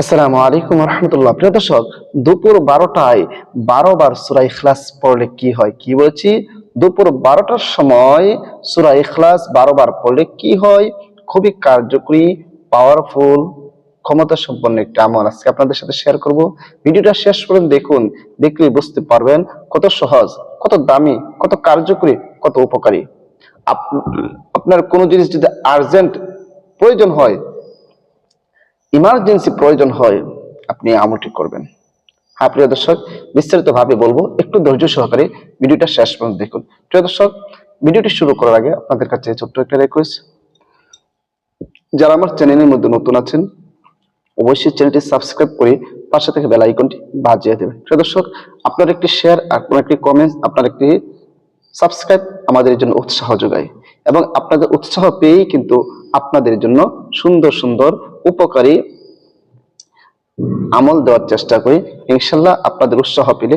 আসসালামু আলাইকুম রহমতুল্লাহ। প্রিয় দর্শক, দুপুর বারোটায় বারো বার সুরা ইখলাস পড়লে কি হয়, কি বলছি? দুপুর বারোটার সময় সুরা ইখলাস বারো বার পড়লে কি হয়? খুবই কার্যকরী পাওয়ারফুল ক্ষমতা সম্পন্ন একটি আমল আজকে আপনাদের সাথে শেয়ার করব। ভিডিওটা শেষ পর্যন্ত দেখুন দেখলে বুঝতে পারবেন কত সহজ, কত দামি, কত কার্যকরী, কত উপকারী। আপ- আপনার কোনো জিনিস যদি আর্জেন্ট প্রয়োজন হয় ইমার্জেন্সি প্রয়োজন হয়, আপনি আমলটি করবেন। হ্যাঁ প্রিয় দর্শক বিস্তারিত ভাবে বলব, একটু ধৈর্য সহকারে ভিডিওটা শেষ পর্যন্ত দেখুন। প্রিয় দর্শক, ভিডিওটি শুরু করার আগে আপনাদের কাছে ছোট্ট একটা রিকোয়েস্ট যারা আমার চ্যানেলের মধ্যে নতুন আছেন, অবশ্যই চ্যানেলটি সাবস্ক্রাইব করে পাশে থেকে বেল আইকনটি বাজিয়ে দেবেন। প্রিয় দর্শক, আপনার একটি শেয়ার আর আপনার একটি কমেন্ট আপনার একটি সাবস্ক্রাইব আমাদের জন্য উৎসাহ যোগায় এবং আপনাদের উৎসাহ পেয়েই কিন্তু আপনাদের জন্য সুন্দর সুন্দর উপকারী আমল দেওয়ার চেষ্টা করি। ইনশাল্লাহ আপনাদের উৎসাহ পেলে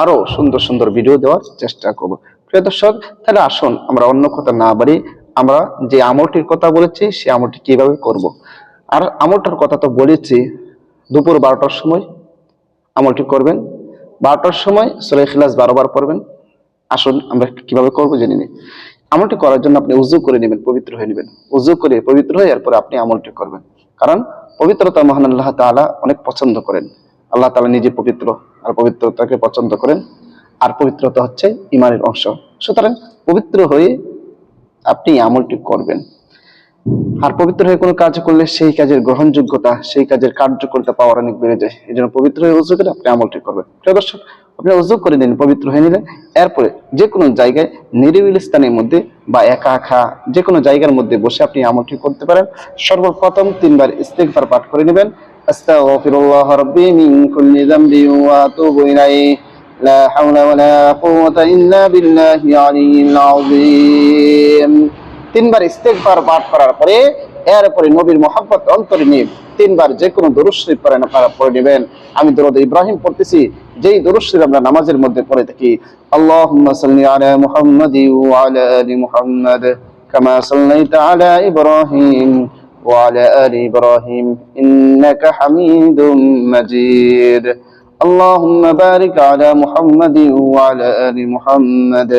আরও সুন্দর সুন্দর ভিডিও দেওয়ার চেষ্টা করব। প্রিয় দর্শক, তাহলে আসুন আমরা অন্য কথা না বাড়ি আমরা যে আমলটির কথা বলেছি, সে আমলটি কীভাবে করব। আর আমলটার কথা তো বলেছি, দুপুর বারোটার সময় আমলটি করবেন। বারোটার সময় সুরাই খিলাস বারোবার পড়বেন। আসুন, আমরা কীভাবে করব জেনে নিই। আমলটি করার জন্য আপনি উজু করে নেবেন, পবিত্র হয়ে নেবেন। উজু করে পবিত্র হয়ে এরপরে আপনি আমলটি করবেন। কারণ পবিত্রতা মহান আল্লাহ তালা অনেক পছন্দ করেন। আল্লাহ তালা নিজে পবিত্র আর পবিত্রতাকে পছন্দ করেন। আর পবিত্রতা হচ্ছে ইমানের অংশ। সুতরাং পবিত্র হয়ে আপনি আমলটি করবেন। আর পবিত্র হয়ে কোনো কাজ করলে সেই কাজের গ্রহণযোগ্যতা, সেই কাজের কার্যকরিতা পাওয়ার অনেক বেড়ে যায়। এই জন্য পবিত্র হয়ে উজু করে আপনি আমলটি করবেন। প্রিয় দর্শক, আপনি উজু করে নিন, পবিত্র হয়ে নিলেন এরপরে যে কোনো জায়গায় নিরিবিল স্থানের মধ্যে বা একা একা যে কোনো জায়গার মধ্যে বসে আপনি আমলটি করতে পারেন। সর্বপ্রথম তিনবার ইস্তেগফার পাঠ করে নেবেন। আস্তাগফিরুল্লাহ রাব্বি মিন কুল্লি যামবি ওয়া আতুবু ইলাইহি। লা হাওলা ওয়ালা কুওয়াতা ইল্লা আলিয়্যিল আযীম। তিনবার ইস্তেগফার পাঠ করার পরে এরপরে নবীর মোহাম্মত অন্তরে নিয়ে তিনবার যে কোনো দরুদ শরীফ পড়েন আপনারা পড়ে নেবেন আমি দরুদ ইব্রাহিম পড়তেছি যেই দরুদ শরীফ আমরা নামাজের মধ্যে পড়ে থাকি আল্লাহুম্মা সাল্লি আলা মুহাম্মাদি ওয়া আলা আলি মুহাম্মাদ কামা সাল্লাইতা আলা ইব্রাহিম وعلى آل إبراهيم إنك حميد مجيد اللهم بارك على محمد وعلى آل محمد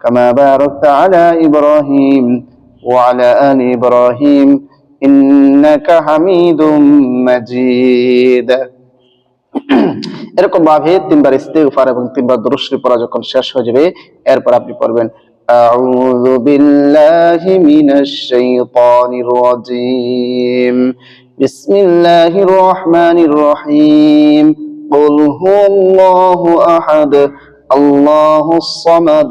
كما باركت على إبراهيم وعلى آل إبراهيم إنك حميد مجيد এরকম ভাবে তিনবার ইস্তেগফার এবং তিনবার দরুদ শরীফ পড়া যখন শেষ হয়ে যাবে এরপর আপনি পড়বেন আউযু বিল্লাহি মিনাশ শাইতানির রাজীম বিসমিল্লাহির রহমানির রহিম قل هو الله أحد الله الصمد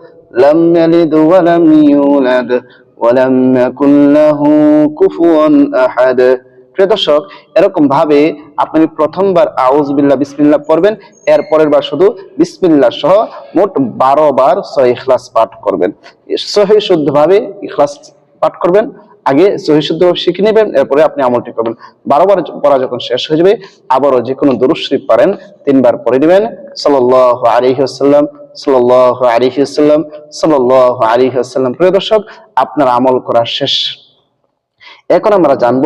لم يلد ولم يولد ولم يكن له كفوا أحد প্রিয় দর্শক এরকম ভাবে আপনি প্রথমবার আউজ বিল্লাহ বিসমিল্লাহ পড়বেন এর পরের বার শুধু বিসমিল্লাহ সহ মোট বারো বার সহি ইখলাস পাঠ করবেন সহি শুদ্ধ ভাবে ইখলাস পাঠ করবেন আগে সহি শুদ্ধ শিখে নেবেন এরপরে আপনি আমলটি করবেন বারো বার পড়া যখন শেষ হয়ে যাবে আবারও যে কোনো দরুদ শরীফ পারেন তিনবার পড়ে নেবেন সাল্লাল্লাহু আলাইহি সাল্লাল্লাহু আলাইহি প্রিয় দর্শক, আপনার আমল করা শেষ। এখন আমরা জানব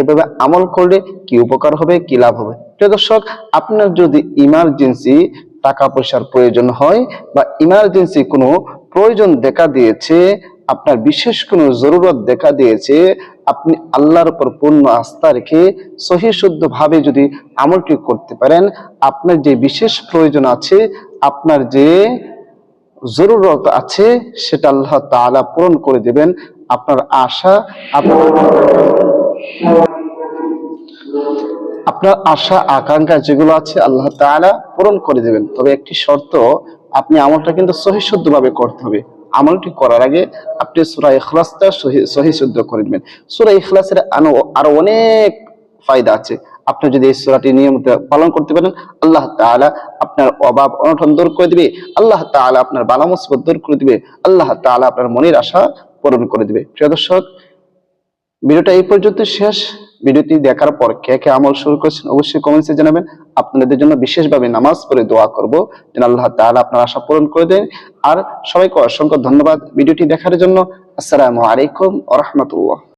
এভাবে আমল করলে কি উপকার হবে, কি লাভ হবে। প্রিয় দর্শক, আপনার যদি ইমার্জেন্সি টাকা পয়সার প্রয়োজন হয় বা ইমার্জেন্সি কোনো প্রয়োজন দেখা দিয়েছে আপনার বিশেষ কোনো জরুরত দেখা দিয়েছে, আপনি আল্লাহর উপর পূর্ণ আস্থা রেখে সহি শুদ্ধ ভাবে যদি আমলটি করতে পারেন, আপনার যে বিশেষ প্রয়োজন আছে, আপনার যে জরুরত আছে, সেটা আল্লাহ তাআলা পূরণ করে দেবেন। আপনার আশা আপনার আশা, আকাঙ্ক্ষা যেগুলো আছে, আল্লাহ তাআলা পূরণ করে দেবেন। তবে একটি শর্ত, আপনি আমলটা কিন্তু সহি শুদ্ধ ভাবে করতে হবে। আমলটি করার আগে আপনি সূরা ইখলাসটা সহি শুদ্ধ করে নেবেন। সূরা ইখলাসের আরও অনেক ফায়দা আছে। আপনি যদি এই সূরাটি নিয়মিত পালন করতে পারেন, আল্লাহ তাআলা আপনার অভাব অনটন দূর করে দিবে, আল্লাহ তাআলা আপনার বালা মুসিবত দূর করে দিবে, আল্লাহ তাআলা আপনার মনের আশা পূরণ করে দিবে। প্রিয় দর্শক, ভিডিওটা এই পর্যন্ত শেষ। ভিডিওটি দেখার পর কে কে আমল শুরু করেছেন অবশ্যই কমেন্টসে জানাবেন। আপনাদের জন্য বিশেষভাবে নামাজ পড়ে দোয়া করব। যেন আল্লাহ তাআলা আপনার আশা পূরণ করে দেন। আর সবাইকে অসংখ্য ধন্যবাদ ভিডিওটি দেখার জন্য। আসসালামু আলাইকুম রাহমাতুল্লাহ।